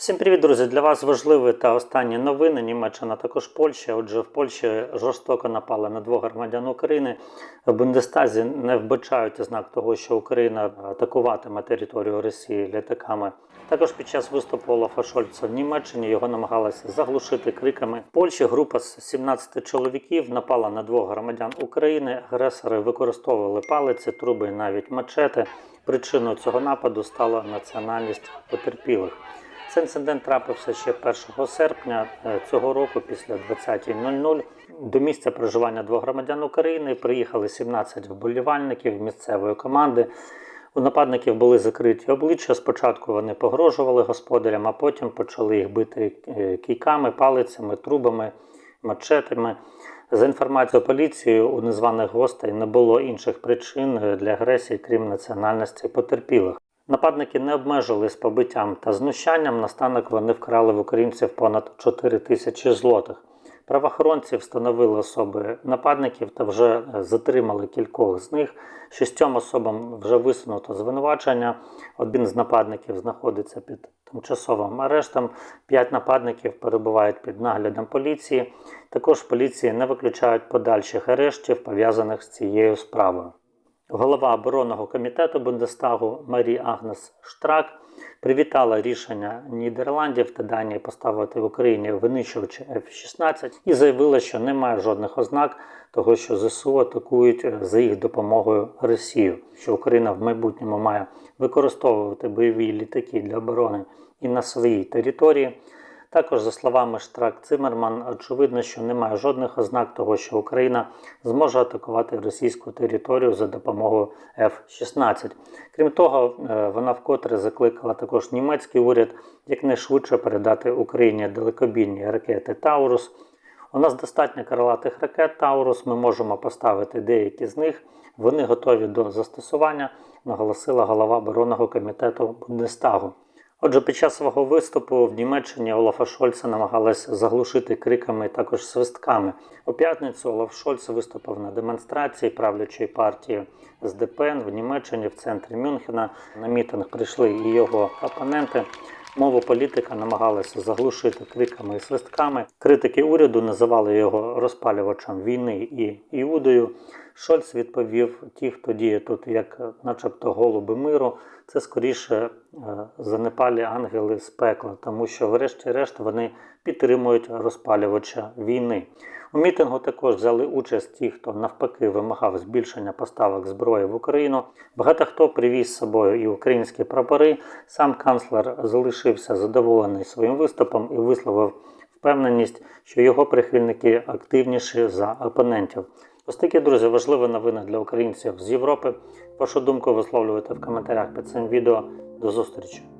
Всім привіт, друзі! Для вас важливі та останні новини. Німеччина також Польща. Отже, в Польщі жорстоко напали на двох громадян України. В Бундестазі не вбачають ознак того, що Україна атакуватиме територію Росії літаками. Також під час виступу Олафа Шольца в Німеччині його намагалися заглушити криками. В Польщі група з 17 чоловіків напала на двох громадян України. Агресори використовували палиці, труби навіть мачети. Причиною цього нападу стала національність потерпілих. Цей інцидент трапився ще 1 серпня е, цього року, після 20.00. До місця проживання двох громадян України приїхали 17 вболівальників місцевої команди. У нападників були закриті обличчя. Спочатку вони погрожували господарям, а потім почали їх бити е, кійками, палицями, трубами, мачетами. За інформацією поліції, у незваних гостей не було інших причин для агресії, крім національності потерпілих. Нападники не обмежились побиттям та знущанням. Настанок вони вкрали в українців понад 4 тисячі злотих. Правоохоронці встановили особи нападників та вже затримали кількох з них. Шістьом особам вже висунуто звинувачення. Один з нападників знаходиться під тимчасовим арештом. П'ять нападників перебувають під наглядом поліції. Також поліції не виключають подальших арештів, пов'язаних з цією справою. Голова оборонного комітету Бундестагу Марі Агнес Штрак привітала рішення Нідерландів та Данії поставити в Україні винищувачі F-16 і заявила, що немає жодних ознак того, що ЗСУ атакують за їх допомогою Росію, що Україна в майбутньому має використовувати бойові літаки для оборони і на своїй території. Також, за словами Штрак Цимерман, очевидно, що немає жодних ознак того, що Україна зможе атакувати російську територію за допомогою F-16. Крім того, е, вона вкотре закликала також німецький уряд якнайшвидше передати Україні далекобійні ракети Таурус. У нас достатньо крилатих ракет Таурус. Ми можемо поставити деякі з них. Вони готові до застосування, наголосила голова оборонного комітету Бундестагу. Отже, під час свого виступу в Німеччині Олафа Шольца намагалися заглушити криками і також свистками. У п'ятницю Олаф Шольц виступив на демонстрації правлячої партії з ДПН в Німеччині в центрі Мюнхена. На мітинг прийшли і його опоненти. Мову політика намагалися заглушити криками і свистками. Критики уряду називали його розпалювачем війни і іудою. Шольц відповів: ті, хто діє тут, як начебто голуби миру, це скоріше е, занепалі ангели з пекла, тому що, врешті-решт, вони підтримують розпалювача війни. У мітингу також взяли участь ті, хто навпаки вимагав збільшення поставок зброї в Україну. Багато хто привіз з собою і українські прапори. Сам канцлер залишився задоволений своїм виступом і висловив впевненість, що його прихильники активніші за опонентів. Ось такі, друзі, важливі новини для українців з Європи. Вашу думку висловлюйте в коментарях під цим відео. До зустрічі!